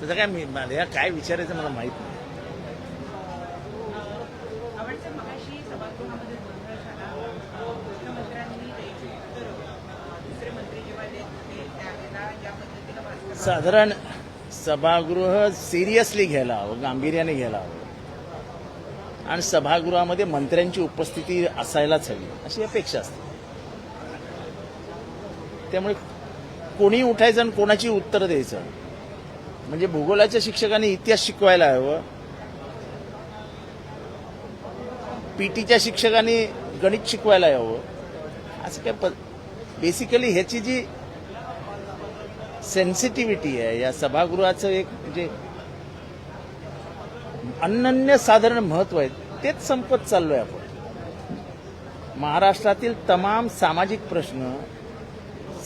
त्याचा काय मी मला काय विचारायचं मला माहीत नाही. साधारण सभागृह सिरियसली घ्यायला हवं गांभीर्याने घ्यायला हवं. आणि सभागृहामध्ये मंत्र्यांची उपस्थिती असायलाच हवी अशी अपेक्षा असते. त्यामुळे कोणी उठायचं आणि कोणाची उत्तरं द्यायचं? म्हणजे भूगोलाच्या शिक्षकांनी इतिहास शिकवायला हवं. पीटीच्या शिक्षकांनी गणित शिकवायला हवं. असं काय बेसिकली ह्याची जी सेन्सिटिव्हिटी आहे या सभागृहाचं एक म्हणजे अनन्य साधारण महत्त्व आहे तेच संपत चाललोय आपण. महाराष्ट्रातील तमाम सामाजिक प्रश्न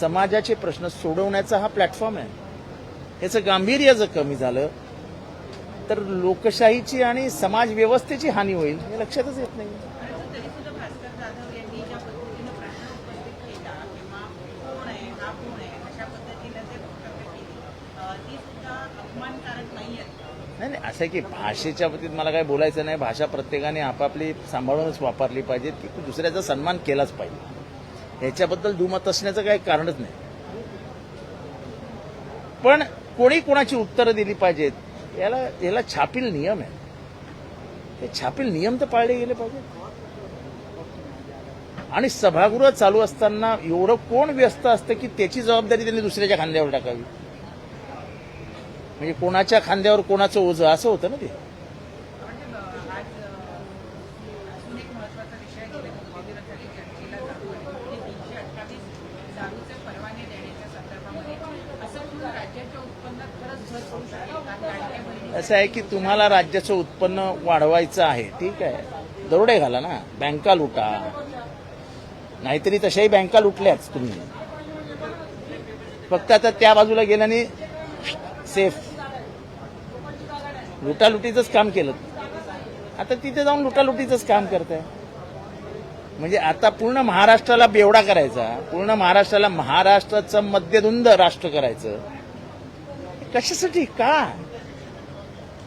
समाजाचे प्रश्न सोडवण्याचा हा प्लॅटफॉर्म आहे. याचं गांभीर्य जर कमी झालं तर लोकशाहीची आणि समाज व्यवस्थेची हानी होईल हे लक्षातच येत नाही. हा नाही नाही असं आहे की भाषेच्या बाबतीत मला काही बोलायचं नाही भाषा प्रत्येकाने आपापली सांभाळूनच वापरली पाहिजे की दुसऱ्याचा सन्मान केलाच पाहिजे. ह्याच्याबद्दल दुमत असण्याचं काही कारणच नाही. पण कोणी कोणाची उत्तरं दिली पाहिजेत? याला याला छापील नियम आहे. ते छापील नियम तर पाळले गेले पाहिजेत. आणि सभागृह चालू असताना एवढं कोण व्यस्त असतं की त्याची जबाबदारी त्यांनी दुसऱ्याच्या खांद्यावर टाकावी? म्हणजे कोणाच्या खांद्यावर कोणाचं ओझं? असं होतं ना ते. असं आहे की तुम्हाला राज्याचं उत्पन्न वाढवायचं आहे ठीक आहे. दरोडे घाला ना बँका लुटा. नाहीतरी तशाही बँका लुटल्याच तुम्ही. फक्त आता त्या बाजूला गेल्याने सेफ. लुटालुटीचंच काम केलं. आता तिथे जाऊन लुटालुटीचंच काम करताय. म्हणजे आता पूर्ण महाराष्ट्राला बेवडा करायचा पूर्ण महाराष्ट्राला महाराष्ट्राचं मध्यधुंद राष्ट्र करायचं. कशासाठी? का?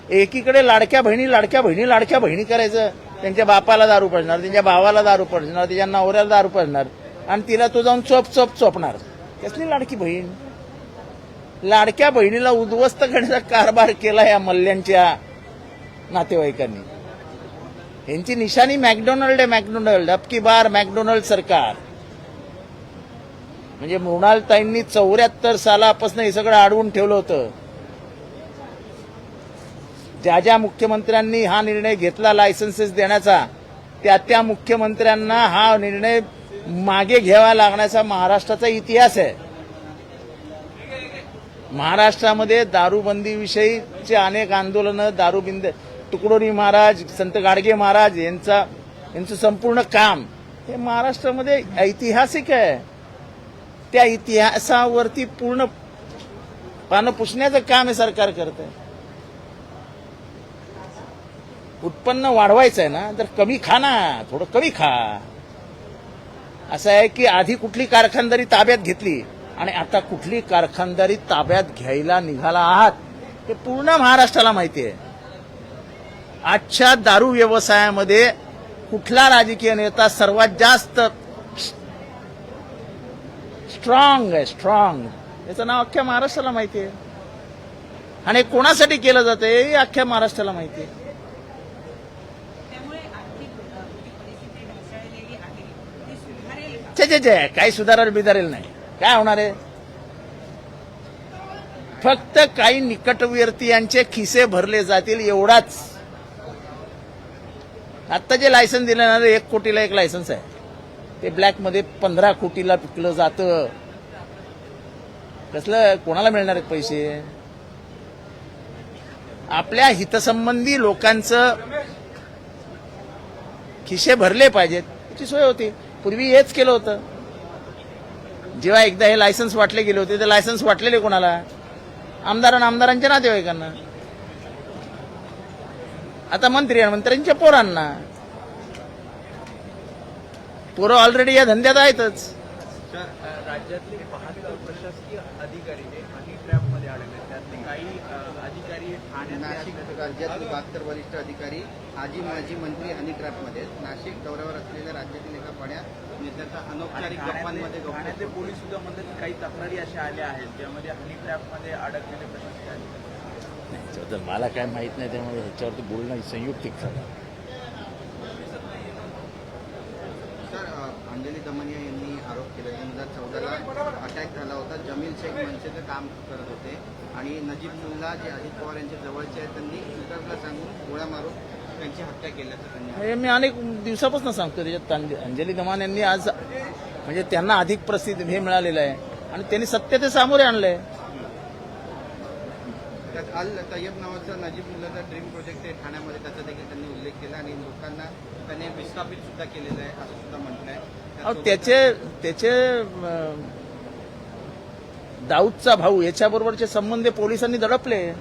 एकीकडे लाडक्या बहिणी लाडक्या बहिणी लाडक्या बहिणी करायचं. त्यांच्या बापाला दारू पडणार त्यांच्या भावाला दारू पडणार त्याच्या नवऱ्याला दारू पडणार. आणि तिला तो जाऊन चोप चोप चोपणार. कसली लाडकी बहीण? लाडक्या बहिणीला उद्ध्वस्त करण्याचा कारभार केला या मल्ल्यांच्या नातेवाईकांनी. यांची निशाणी मॅकडोनाल्ड आहे मॅकडोनाल्ड. अबकी बार मॅकडोनल्ड सरकार. म्हणजे मृणालताईंनी चौऱ्याहत्तर सालापासून हे सगळं अडवून ठेवलं होतं. ज्या ज्या मुख्यमंत्र्यांनी हा निर्णय घेतला लायसन्सेस देण्याचा त्या त्या मुख्यमंत्र्यांना हा निर्णय मागे घ्यावा लागण्याचा महाराष्ट्राचा इतिहास आहे. महाराष्ट्रामध्ये दारूबंदीविषयीचे अनेक आंदोलनं दारूबिंद तुकडोरी महाराज संत गाडगे महाराज यांचा यांचं संपूर्ण काम हे महाराष्ट्रामध्ये ऐतिहासिक आहे. त्या इतिहासावरती पूर्ण पानं पुसण्याचं काम हे सरकार करत आहे उत्पन्न वाढवायचं आहे ना तर कमी खा ना थोडं कमी खा. असं आहे की आधी कुठली कारखानदारी ताब्यात घेतली आणि आता कुठली कारखानदारी ताब्यात घ्यायला निघाला आहात हे पूर्ण महाराष्ट्राला माहिती आहे. आजच्या दारू व्यवसायामध्ये कुठला राजकीय नेता सर्वात जास्त स्ट्रॉंग आहे स्ट्रॉंग याचं नाव अख्ख्या महाराष्ट्राला माहिती आहे. आणि कोणासाठी केलं जातं हे अख्ख्या महाराष्ट्राला माहिती आहे. त्यामुळे आर्थिक अ, जी परिस्थिती ढासळलेली आहे ती सुधारेल का? छे छे छे काही सुधारेल बिधारेल नाही. काय होणार आहे? फक्त काही निकटवर्तीयांचे खिसे भरले जातील एवढाच. आता जे लायसन दिलं ना एक कोटीला एक लायसन्स आहे. ते ब्लॅकमध्ये पंधरा कोटीला पिकलं जातं. कसलं? कोणाला मिळणार आहेत पैसे? आपल्या हितसंबंधी लोकांचं खिसे भरले पाहिजेत. याची सोय होती. पूर्वी हेच केलं होतं. जेव्हा एकदा हे लायसन्स वाटले गेले होते ते लायसन्स वाटलेले कोणाला? आमदार आणि आमदारांच्या नातेवाईकांना. आता मंत्री आणि मंत्र्यांच्या पोरांना. पोरं ऑलरेडी या धंद्यात आहेतच. राज्यातले बहात्तर प्रशासकीय अधिकारी हे हनी ट्रॅपमध्ये अडकले राज्यातले काही अधिकारी नाशिक राज्यातील बहात्तर वरिष्ठ अधिकारी आजी माजी मंत्री हनी ट्रॅपमध्ये नाशिक दौऱ्यावर असलेल्या राज्यातील एका बड्या नेत्याचा अनौपचारिक गप्पांमध्ये ठाण्यातले गप्पा पोलीस सुद्धा म्हणतात की काही तक्रारी अशा आल्या आहेत ज्यामध्ये हनी ट्रॅपमध्ये अडकलेले प्रशासक आहेत त्याच्याबद्दल मला काय माहीत नाही त्यामुळे ह्याच्यावरती बोलणं संयुक्तिक ठरलं अंजली दमनिया यांनी आरोप केला. दोन हजार चौदाला अटॅक झाला होता. जमील शेख मनसेचं काम करत होते. आणि नजीब मुल्ला जे अजित पवार यांच्या जवळचे आहेत त्यांनी ट्विटरला सांगून गोळ्या मारून त्यांची हत्या केल्याचं त्यांनी हे मी अनेक दिवसापासून सांगतो त्याच्यात अंजली दमान यांनी आज म्हणजे त्यांना अधिक प्रसिद्ध हे मिळालेलं आहे. आणि त्यांनी सत्य ते सामोरे आणलंय. त्यात अल तय्यब नावाचा नजीब मुल्लाचा ड्रीम प्रोजेक्ट आहे. ठाण्यामध्ये त्याचा देखील त्यांनी उल्लेख केला आणि लोकांना त्याने विस्थापित सुद्धा केलेलं आहे असं सुद्धा अहो त्यासोबतच- त्याचे त्याचे दाऊदचा भाऊ याच्याबरोबरचे संबंध पोलिसांनी दडपले.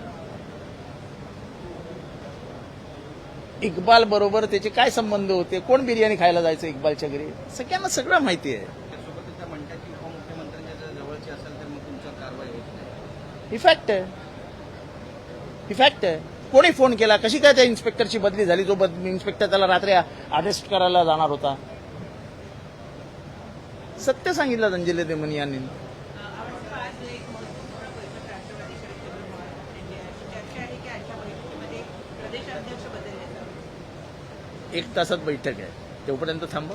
इक्बाल बरोबर त्याचे काय संबंध होते? कोण बिर्याणी खायला जायचं इक्बालच्या घरी? सगळ्यांना सगळं माहिती आहे. त्यासोबतच त्या म्हणतात की उपमुख्यमंत्र्यांच्या जर जवळचे असेल तर मग तुमच्यावर कारवाई होत नाही. ही फॅक्ट आहे ही फॅक्ट आहे. कोणी फोन केला? कशी काय त्या इन्स्पेक्टरची बदली झाली? जो बदली इन्स्पेक्टर त्याला रात्री अरेस्ट करायला जाणार होता? सत्य सांगितलं अंजली देमनी यांनी. एक तासात बैठक आहे. शरद थांबा यांची आहे. चर्चा आहे की आजच्या बैठकीमध्ये प्रदेशाध्यक्ष बदलण्याचा एक तासात बैठक आहे तेवढपर्यंत थांबा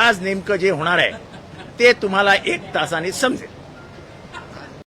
आज नेमकं जे होणार आहे ते तुम्हाला एक तासाने समजेल.